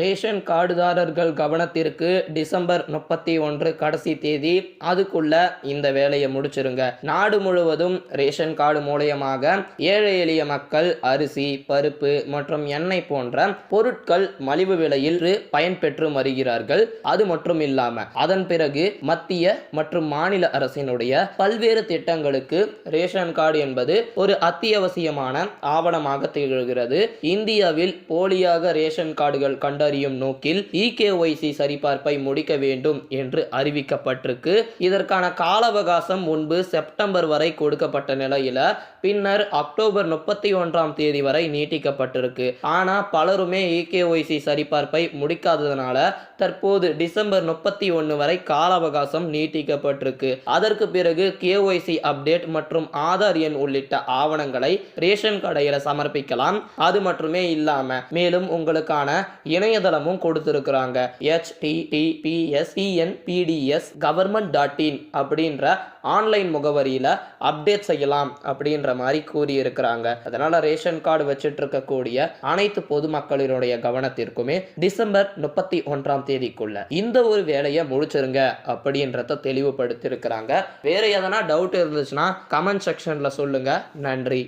Ration கார்டுதாரர்கள் கவனத்திற்கு December முப்பத்தி ஒன்று கடைசி தேதி. அதுக்குள்ள இந்த வேலையை முடிச்சிருங்க. நாடு முழுவதும் ரேஷன் கார்டு மூலயமாக ஏழை எளிய மக்கள் அரிசி பருப்பு மற்றும் எண்ணெய் போன்ற பொருட்கள் மலிவு விலையில் பயன்பெற்று வருகிறார்கள். அது மட்டும் இல்லாம அதன் பிறகு மத்திய மற்றும் மாநில அரசினுடைய பல்வேறு திட்டங்களுக்கு ரேஷன் கார்டு என்பது ஒரு அத்தியாவசியமான ஆவணமாக திகழ்கிறது. இந்தியாவில் போலியாக ரேஷன் கார்டுகள் கண்டறியும் நோக்கில் இகேஒய்சி சரிபார்ப்பை முடிக்க வேண்டும் என்று அறிவிக்கப்பட்டிருக்கு. இதற்கான கால அவகாசம் முன்பு செப்டம்பர் வரை கொடுக்கப்பட்ட நிலையில பின்னர் அக்டோபர் முப்பத்தி ஒன்றாம் தேதி வரை நீட்டிக்கப்பட்டிருக்கு. ஆனா பலருமே இகேஒய்சி சரிபார்ப்பை முடிக்காததுனால தற்போது டிசம்பர் முப்பத்தி ஒன்று வரை கால அவகாசம் நீட்டிக்கப்பட்டிருக்கு. அதற்கு பிறகு கேஒய்சி அப்டேட் மற்றும் ஆதார் எண் உள்ளிட்ட ஆவணங்களை ரேஷன் கடையில் சமர்ப்பிக்கலாம். அது மட்டுமே இல்லாம மேலும் உங்களுக்கான இணையதளமும் கொடுத்திருக்கிறாங்க. Https PDS government dot in அப்படின்ற ஆன்லைன் முகவரியில் அப்டேட் செய்யலாம் அப்படின்ற மாதிரி கூறியிருக்கிறாங்க. அதனால் ரேஷன் கார்டு வச்சிட்டு இருக்கக்கூடிய அனைத்து பொதுமக்களினுடைய கவனத்திற்குமே டிசம்பர் முப்பத்தி ஒன்றாம் தேதிக்குள்ள இந்த ஒரு வேலையை முடிச்சிருங்க அப்படின்றத தெளிவுபடுத்தியிருக்கிறாங்க. வேறு வேற எதனா டவுட் இருந்துச்சுன்னா கமெண்ட் செக்ஷனில் சொல்லுங்கள் நன்றி.